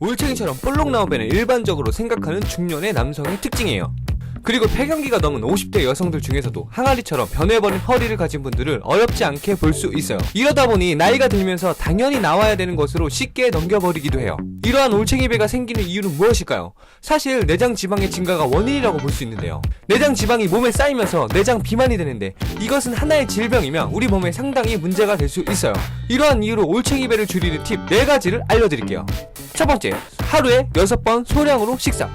올챙이처럼 볼록 나온 배는 일반적으로 생각하는 중년의 남성의 특징이에요. 그리고 폐경기가 넘은 50대 여성들 중에서도 항아리처럼 변해버린 허리를 가진 분들을 어렵지 않게 볼 수 있어요. 이러다 보니 나이가 들면서 당연히 나와야 되는 것으로 쉽게 넘겨버리기도 해요. 이러한 올챙이 배가 생기는 이유는 무엇일까요? 사실 내장 지방의 증가가 원인이라고 볼 수 있는데요. 내장 지방이 몸에 쌓이면서 내장 비만이 되는데 이것은 하나의 질병이며 우리 몸에 상당히 문제가 될 수 있어요. 이러한 이유로 올챙이 배를 줄이는 팁 4가지를 알려드릴게요. 첫 번째, 하루에 6번 소량으로 식사.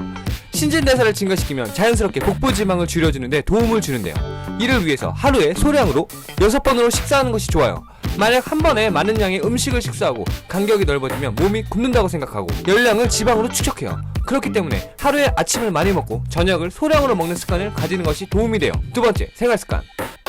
신진대사를 증가시키면 자연스럽게 복부 지방을 줄여주는데 도움을 주는데요. 이를 위해서 하루에 소량으로 6번으로 식사하는 것이 좋아요. 만약 한 번에 많은 양의 음식을 식사하고 간격이 넓어지면 몸이 굽는다고 생각하고 열량을 지방으로 축적해요. 그렇기 때문에 하루에 아침을 많이 먹고 저녁을 소량으로 먹는 습관을 가지는 것이 도움이 돼요. 두 번째, 생활 습관.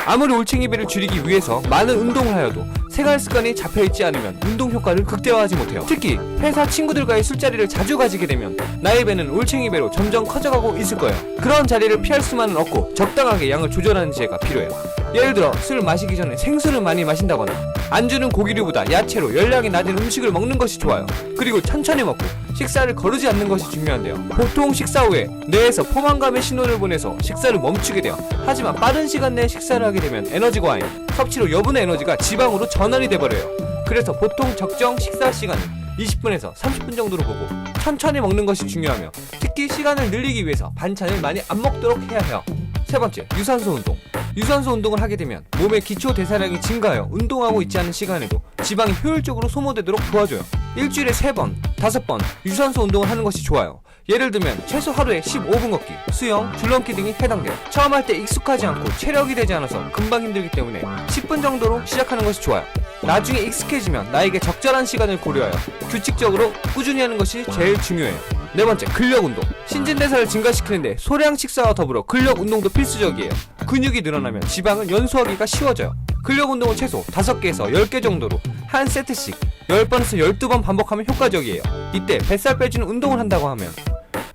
아무리 올챙이 배를 줄이기 위해서 많은 운동을 하여도 생활 습관이 잡혀있지 않으면 운동 효과를 극대화하지 못해요. 특히 회사 친구들과의 술자리를 자주 가지게 되면 나의 배는 올챙이 배로 점점 커져가고 있을 거예요. 그런 자리를 피할 수만은 없고 적당하게 양을 조절하는 지혜가 필요해요. 예를 들어 술 마시기 전에 생수를 많이 마신다거나 안주는 고기류보다 야채로 열량이 낮은 음식을 먹는 것이 좋아요. 그리고 천천히 먹고 식사를 거르지 않는 것이 중요한데요. 보통 식사 후에 뇌에서 포만감의 신호를 보내서 식사를 멈추게 돼요. 하지만 빠른 시간 내에 식사를 하게 되면 에너지 과잉, 섭취로 여분의 에너지가 지방으로 전환이 돼버려요. 그래서 보통 적정 식사 시간은 20분에서 30분 정도로 보고 천천히 먹는 것이 중요하며 특히 시간을 늘리기 위해서 반찬을 많이 안 먹도록 해야 해요. 세 번째, 유산소 운동. 유산소 운동을 하게 되면 몸의 기초 대사량이 증가하여 운동하고 있지 않은 시간에도 지방이 효율적으로 소모되도록 도와줘요. 일주일에 3번, 5번 유산소 운동을 하는 것이 좋아요. 예를 들면 최소 하루에 15분 걷기, 수영, 줄넘기 등이 해당돼요. 처음 할 때 익숙하지 않고 체력이 되지 않아서 금방 힘들기 때문에 10분 정도로 시작하는 것이 좋아요. 나중에 익숙해지면 나에게 적절한 시간을 고려하여 규칙적으로 꾸준히 하는 것이 제일 중요해요. 네 번째, 근력 운동. 신진대사를 증가시키는데 소량 식사와 더불어 근력 운동도 필수적이에요. 근육이 늘어나면 지방을 연소하기가 쉬워져요. 근력 운동은 최소 5개에서 10개 정도로 한 세트씩 10번에서 12번 반복하면 효과적이에요. 이때 뱃살 빼주는 운동을 한다고 하면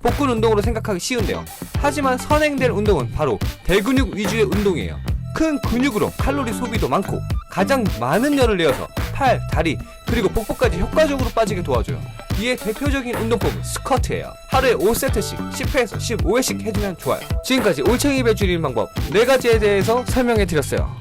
복근 운동으로 생각하기 쉬운데요. 하지만 선행될 운동은 바로 대근육 위주의 운동이에요. 큰 근육으로 칼로리 소비도 많고 가장 많은 열을 내어서 팔, 다리, 그리고 복부까지 효과적으로 빠지게 도와줘요. 이에 대표적인 운동법은 스쿼트예요. 하루에 5세트씩 10회에서 15회씩 해주면 좋아요. 지금까지 올챙이 배 줄이는 방법 4가지에 대해서 설명해 드렸어요.